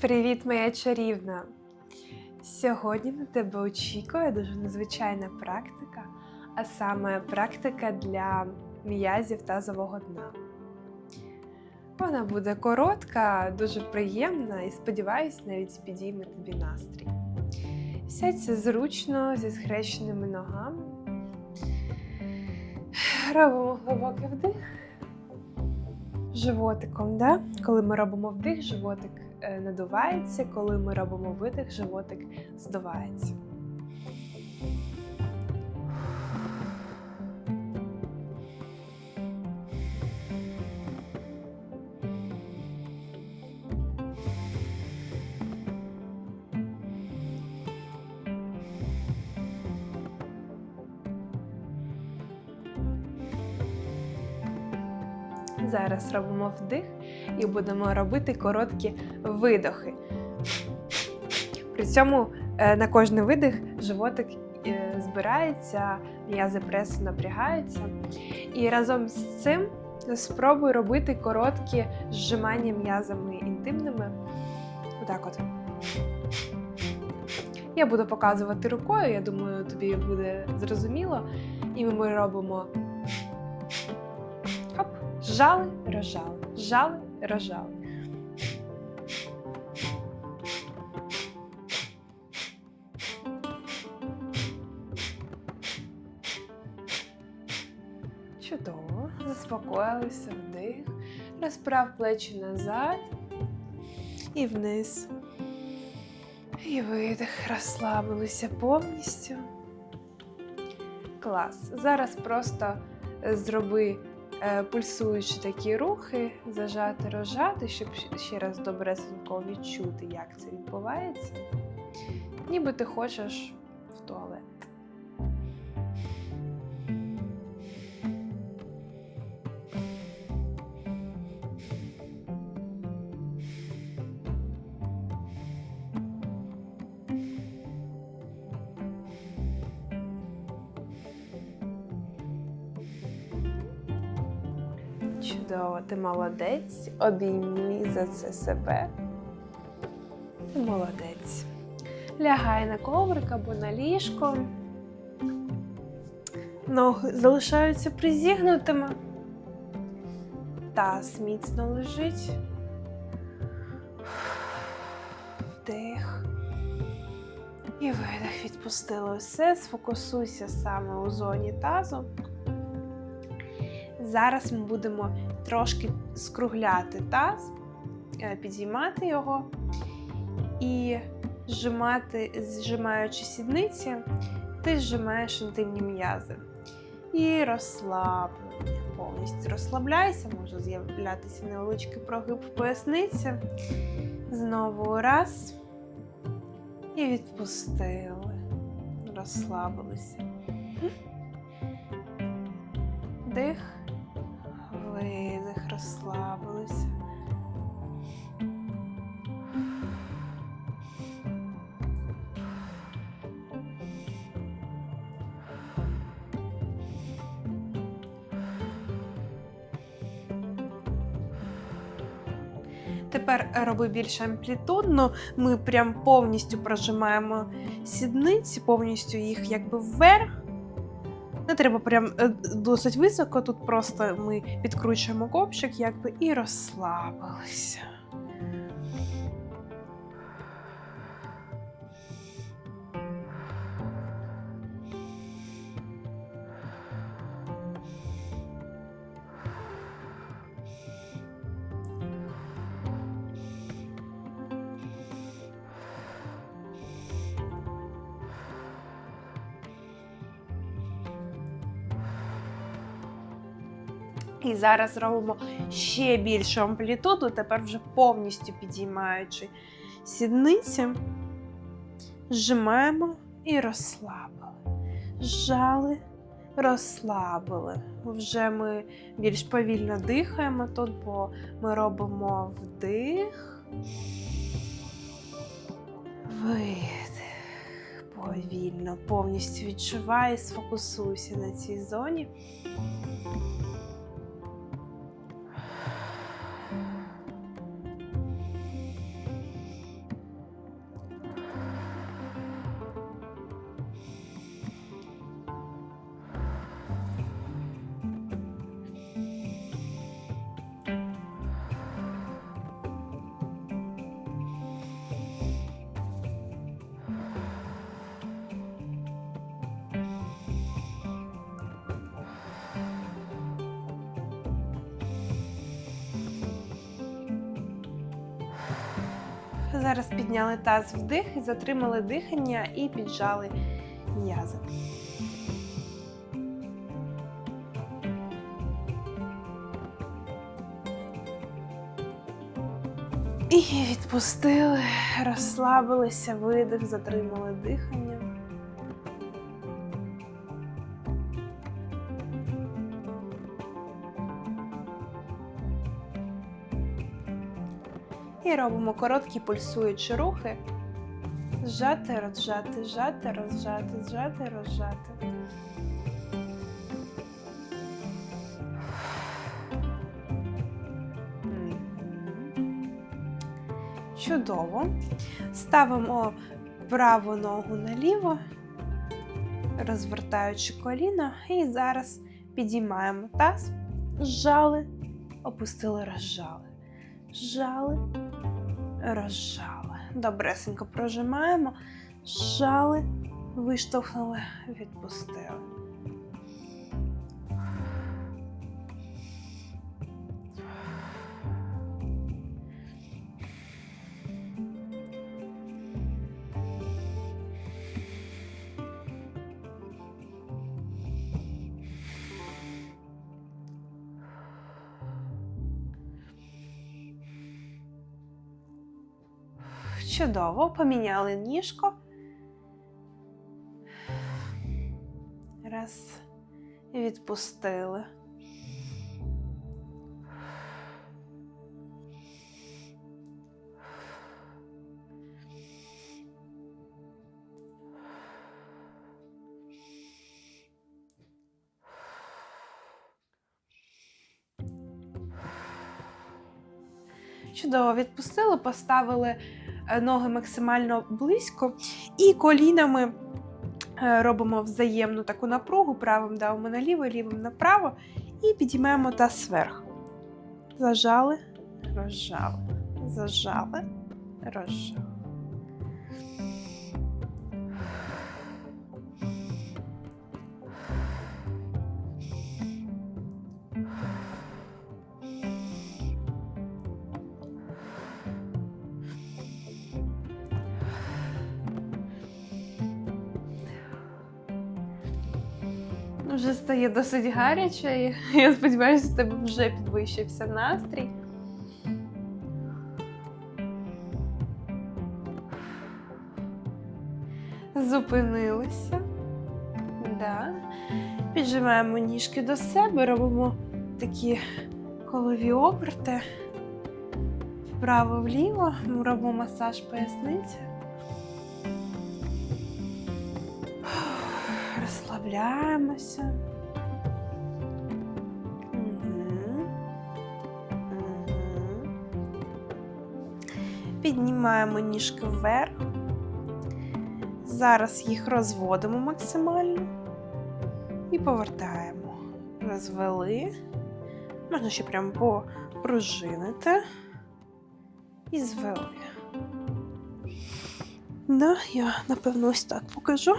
Привіт, моя чарівна! Сьогодні на тебе очікує дуже незвичайна практика, а саме практика для м'язів тазового дна. Вона буде коротка, дуже приємна і, сподіваюсь, навіть підійме тобі настрій. Сядься зручно зі схрещеними ногами. Робимо глибокий вдих. Животиком, да? коли ми робимо вдих, животик надувається, коли ми робимо видих, животик здувається. Зараз робимо вдих і будемо робити короткі видохи. При цьому е, на кожний видих животик е, збирається, м'язи пресу напрягаються. І разом з цим спробуй робити короткі зжимання м'язами інтимними. Отак от. Я буду показувати рукою, я думаю, тобі буде зрозуміло. І ми робимо Хоп, зжали, розжали, зжали, розжали. Чудово, заспокоїлися вдих, розправ плечі назад і вниз. І видих, розслабилися повністю. Клас. Зараз просто зроби пульсуючі такі рухи, зажати, розжати, щоб ще раз добре відчути, як це відбувається. Ніби ти хочеш в туалет. Чудово, ти молодець. Обійми за це себе. Ти молодець. Лягай на коврик або на ліжко. Ноги залишаються призігнутими. Таз міцно лежить. Вдих. І видих відпустили все. Сфокусуйся саме у зоні тазу. Зараз ми будемо трошки скругляти таз, е, підіймати його і зжимати, зжимаючи сідниці, ти зжимаєш інтимні м'язи. І розслаблення. Повністю розслабляйся, може з'являтися невеличкий прогиб в поясниці. Знову раз. І відпустили. Розслабилися. Дих. Розслабилися. Тепер роби більш амплітудно. Ми прям повністю прожимаємо сідниці, повністю їх якби вверх. Не треба прям е, досить високо, тут просто ми підкручуємо копчик, якби і розслабилися. І зараз робимо ще більшу амплітуду, тепер вже повністю підіймаючи сідниці, зжимаємо і розслабили. Зжали, розслабили. Вже ми більш повільно дихаємо тут, бо ми робимо вдих, видих. Повільно, повністю відчувай, сфокусуйся на цій зоні. Зараз підняли таз вдих затримали дихання і піджали м'язи. І відпустили, розслабилися, видих, затримали дихання. І робимо короткі пульсуючі рухи. Зжати, розжати, зжати, розжати, зжати, розжати. Чудово. Ставимо праву ногу наліво, розвертаючи коліна, і зараз підіймаємо таз, зжали, опустили, розжали. Зжали, розжали. Добресенько прожимаємо, зжали, виштовхнули, відпустили. Чудово, поміняли ніжко. Раз. Відпустили. Чудово відпустили, поставили ноги максимально близько і колінами е, робимо взаємну таку напругу, правим давимо наліво, лівим направо, і підіймаємо таз зверху. Зажали, розжали, зажали, розжали. Вже стає досить гаряче, і я сподіваюся, у тебе вже підвищився настрій. Зупинилися. Да. Піджимаємо ніжки до себе, робимо такі колові оберти. Вправо-вліво, робимо масаж поясниці. Розслабляємося. Піднімаємо ніжки вверх. Зараз їх розводимо максимально і повертаємо. Розвели. Можна ще прям попружинити і звели. Да, я напевно ось так покажу.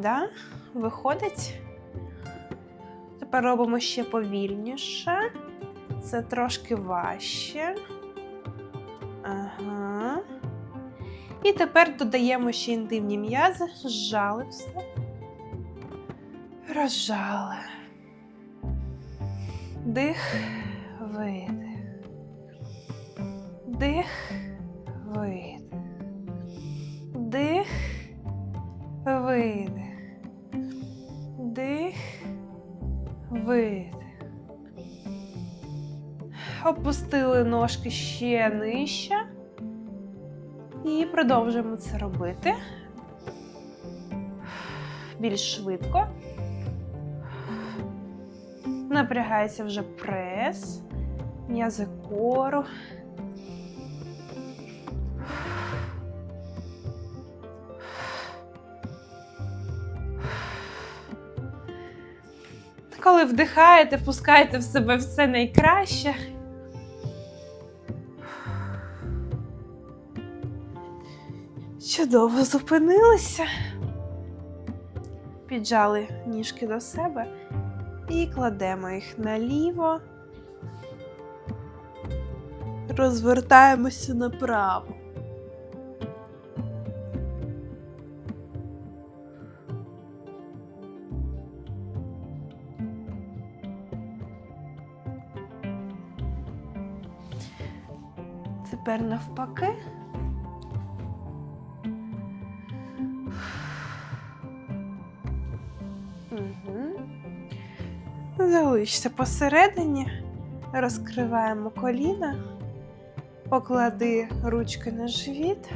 Да, виходить. Тепер робимо ще повільніше. Це трошки важче. Ага. І тепер додаємо ще інтимні м'язи, зжали все. Розжали. Дих, видих. Дих, Опустили ножки ще нижче. І продовжуємо це робити. Більш швидко. Напрягається вже прес, м'язи кору. Коли вдихаєте, впускаєте в себе все найкраще. Чудово зупинилися. Піджали ніжки до себе І кладемо їх наліво. Розвертаємося направо. Тепер навпаки. Залишся посередині, розкриваємо коліна, поклади ручки на живіт.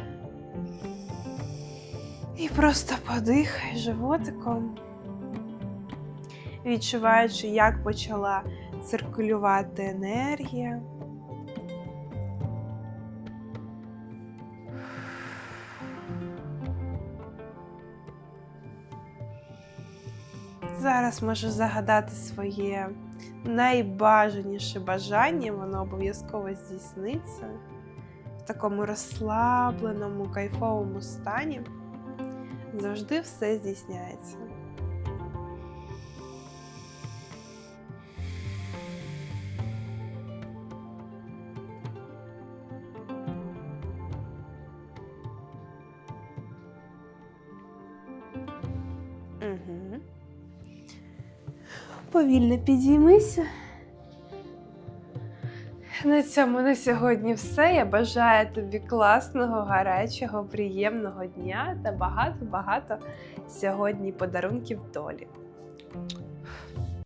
І просто подихай животиком, відчуваючи, як почала циркулювати енергія. Зараз можеш загадати своє найбажаніше бажання, воно обов'язково здійсниться в такому розслабленому, кайфовому стані. Завжди все здійсняється. Угу. Повільно підіймися. На цьому на сьогодні все. Я бажаю тобі класного, гарячого, приємного дня та багато-багато сьогодні подарунків долі.